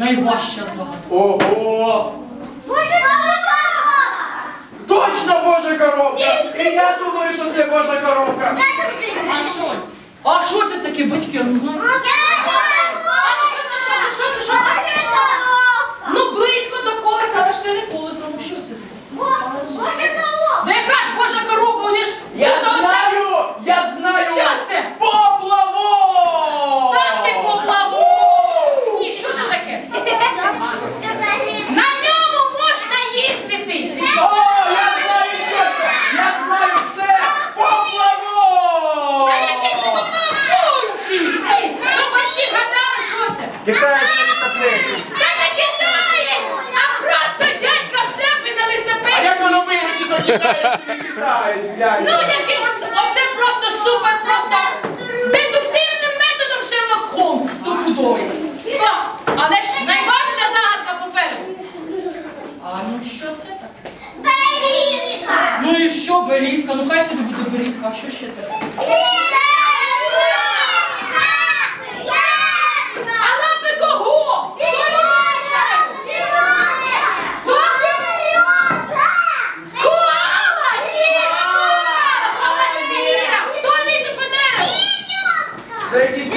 найважча загадка. Ого! Боже, Точно Божа коробка! І я думаю, що це Божа коробка. А що? А що це таке батьки? Я не знаю. Що це, що це? Ну близько до колеса, але ж це не колесо. Ну що це? Да яка ж Божа коробка? Вони ж Я поза- знаю! Я знаю! Що це? Поплавок! Сам ти поплавок! Ні, що це таке? На ньому можна їздити! О, я знаю, що це! Я знаю, це поплавок! Та який ти поплавок? Фу, ти! Ти! Ну батьки гадали, що це? Китайська. Та не китаєць, а просто дядька в шляпі на А як воно визначить, то китаєць чи не китаєць? Ну який оце, оце просто супер, просто дедуктивним методом Шерлок Холмс стопудовий. О, Але ж найважча загадка попереду. А ну що це таке? Ну і що берізка? Ну хай собі буде берізка, а що ще таке? Vem,